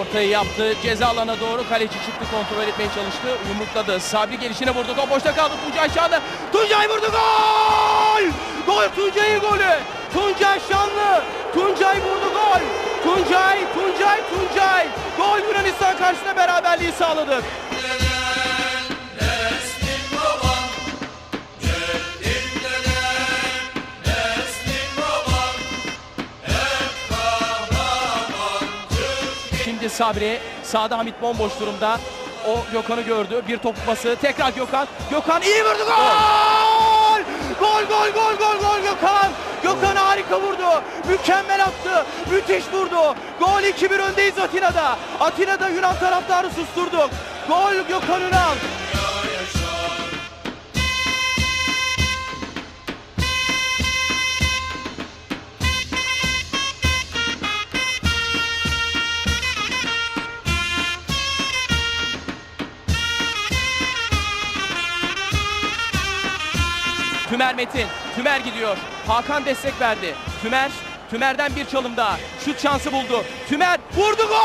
Ortayı yaptı. Ceza alana doğru kaleci çıktı kontrol etmeye çalıştı. Yumrukladı. Sabri gelişine vurdu. Top boşta kaldı. Tuncay Şanlı. Tuncay vurdu. Gol! Gol Tuncay'ın golü. Tuncay Şanlı. Tuncay vurdu gol. Tuncay, Tuncay, Tuncay. Gol Yunanistan karşısında beraberliği sağladık. Şimdi Sabri sağda Hamit bomboş durumda. O Gökhan'ı gördü. Bir top pası. Tekrar Gökhan. Gökhan iyi vurdu. Gol! Gol gol gol gol gol Gökhan. Gökhan harika vurdu. Mükemmel attı. Müthiş vurdu. Gol 2-1 öndeyiz Atina'da. Atina'da Yunan taraftarı susturduk. Gol Gökhan Ünal. Tümer Metin. Tümer gidiyor. Hakan destek verdi. Tümer. Tümer'den bir çalım daha. Şut şansı buldu. Tümer vurdu gol!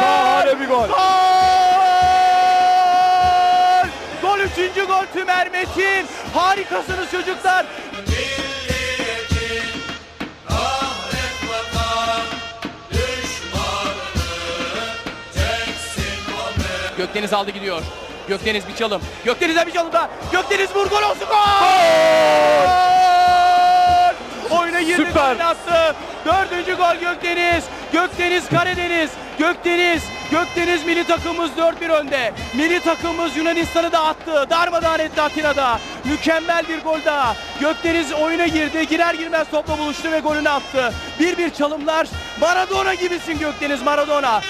Şahane bir gol. Gol! Gol üçüncü gol Tümer Metin. Harikasınız çocuklar. Gökdeniz aldı gidiyor. Gökdeniz bir çalım. Gökdeniz'e bir çalım daha. Gökdeniz vur gol olsun. Gol! Oyuna girdi Süper. attı. Dördüncü gol Gökdeniz. Gökdeniz Karadeniz. Gökdeniz. Gökdeniz milli takımımız 4-1 önde. Milli takımımız Yunanistan'ı da attı. Darmadağın etti Atina'da. Mükemmel bir gol daha. Gökdeniz oyuna girdi. Girer girmez topla buluştu ve golünü attı. Bir bir çalımlar. Maradona gibisin Gökdeniz Maradona.